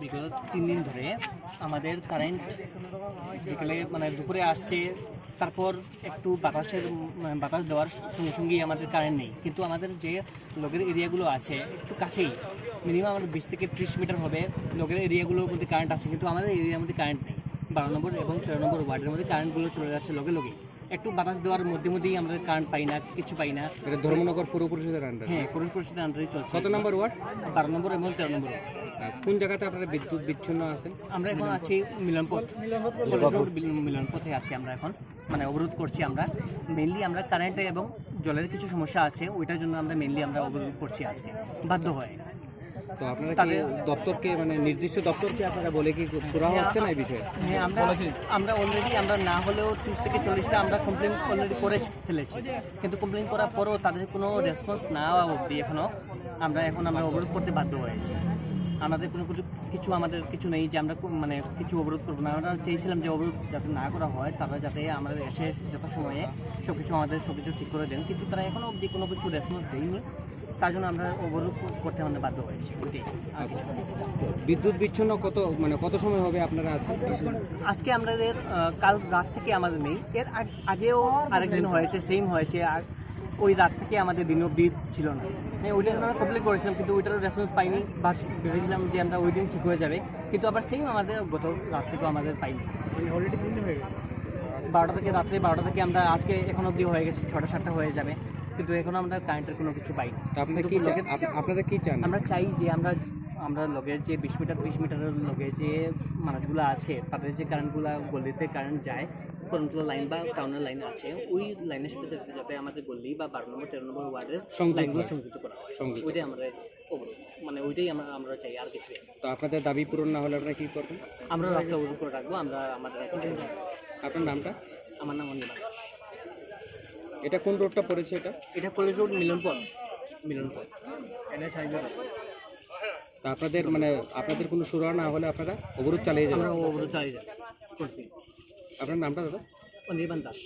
বিগত তিন দিন ধরে আমাদের কারেন্ট বিকেলে মানে দুপুরে আসছে তারপর একটু বাতাসের উম, বাতাস দেওয়ার সঙ্গে সঙ্গেই আমাদের কারেন্ট নেই। কিন্তু আমাদের যে লোকের এরিয়াগুলো আছে একটু কাছেই মিনিমাম আমাদের বিশ থেকে ত্রিশ মিটার হবে লোকের এরিয়াগুলোর মধ্যে কারেন্ট আছে কিন্তু আমাদের এরিয়ার মধ্যে কারেন্ট নেই। বারো নম্বর এবং তেরো নম্বর ওয়ার্ডের মধ্যে কারেন্টগুলো চলে যাচ্ছে লগে লগে একটু বাতাস দেওয়ার মধ্যে মধ্যেই আমরা কারেন্ট পাই না কিছু পাই না। এটা ধর্মনগর পৌর পরিষদের আন্ডার হ্যাঁ করোন পরিষদের আন্ডারে চলছে। কত নম্বর ওয়ার্ড বারো নম্বর এবং তেরো নম্বর কোন জায়গাতে আপনারা বিদ্যুৎ বিচ্ছিন্ন আছেন আমরা এখন আছি মিলনপথ। মিলনপথে। আছি আমরা এখন। মানে অবরোধ করছি আমরা। মেনলি আমরা কারেন্টে এবং জলের কিছু সমস্যা আছে ওইটার জন্য আমরা মেনলি আমরা অবরোধ করছি আজকে। বাধ্য হয়ে। তো আপনারা কি তাদের- দপ্তরকে মানে নির্দিষ্ট দপ্তরকে আপনারা বলে কি সুরা হচ্ছে না এই বিষয়ে? হ্যাঁ আমরা আমরা অলরেডি আমরা না হলেও ত্রিশ থেকে চল্লিশটা আমরা কমপ্লেন অলরেডি করে ফেলেছি। কিন্তু কমপ্লেন করার পরেও তাদের কোনো রেসপন্স না অবধি এখনও আমরা এখন আমরা অবরোধ করতে বাধ্য হয়েছি। আমাদের কোনো কিছু কিছু আমাদের কিছু নেই যে আমরা মানে কিছু অবরোধ করব না। আমরা চেয়েছিলাম যে অবরোধ যাতে না করা হয় তারা যাতে আমাদের এসে যথাসময়ে সব কিছু আমাদের সব কিছু ঠিক করে দেন। কিন্তু তারা এখনও অবধি কোনো কিছু রেসপন্স দেয়নি। তার জন্য আমরা অবরোধ করতে আমরা বাধ্য হয়েছি ওইটাই। বিদ্যুৎ বিচ্ছিন্ন কত মানে কত সময় হবে আপনারা আছেন? আজকে আমাদের কাল রাত থেকে আমাদের নেই। এর আগ- আগেও আরেকদিন হয়েছে সেম হয়েছে। আর ওই রাত থেকে আমাদের দিন অবধি ছিল না। মানে ওইটার আমরা কমপ্লিট করেছিলাম কিন্তু ওইটারও রেসপন্স পাইনি। ভাবছি ভেবেছিলাম যে আমরা ওই দিন ঠিক হয়ে যাবে। কিন্তু আবার সেম আমাদের গত রাত থেকেও আমাদের পাইনি। অলরেডি দিন হয়ে গেছে। বারোটা থেকে রাত্রে বারোটা থেকে আমরা আজকে এখন অবধি হয়ে গেছে ছটা সাতটা হয়ে যাবে। কিন্তু এখন আমরা কারেন্টের কোনো কিছু পাইনি। তো আপনারা কি চান আপনারা কি চান? আমরা চাই যে আমরা আমরা লগের যে বিশ মিটার ত্রিশ মিটারের লগে যে মানুষগুলো আছে তাদের যে কারেন্টগুলো গলিতে কারেন্ট যায় করন্তলা লাইন বা টাউনের লাইন আছে ওই লাইনের সাথে যাতে যাতে আমাদের গল্লি বা বারো নম্বর তেরো নম্বর ওয়ার্ডের লাইনগুলো সংযুক্ত করা হয়। ওইটাই আমরা মানে ওইটাই আমরা আমরা চাই আর কিছু তো আপনাদের দাবি পূরণ না হলে আপনারা কি করবেন? আমরা রাস্তা করে রাখব আমরা আমাদের আপনার নামটা? আমার নাম অনিমা এটা কোন রোডটা পড়েছে এটা? এটা কলেজ রোড মিলনপথ মিলনপথ। এনে চাইবে তো আপনাদের মানে আপনাদের কোনো সুরা না হলে আপনারা অবরোধ চালিয়ে যাবেন? আমরা অবরোধ চালিয়ে যাবেন আপনার নামটা দাদা? অনির্বাণ দাস।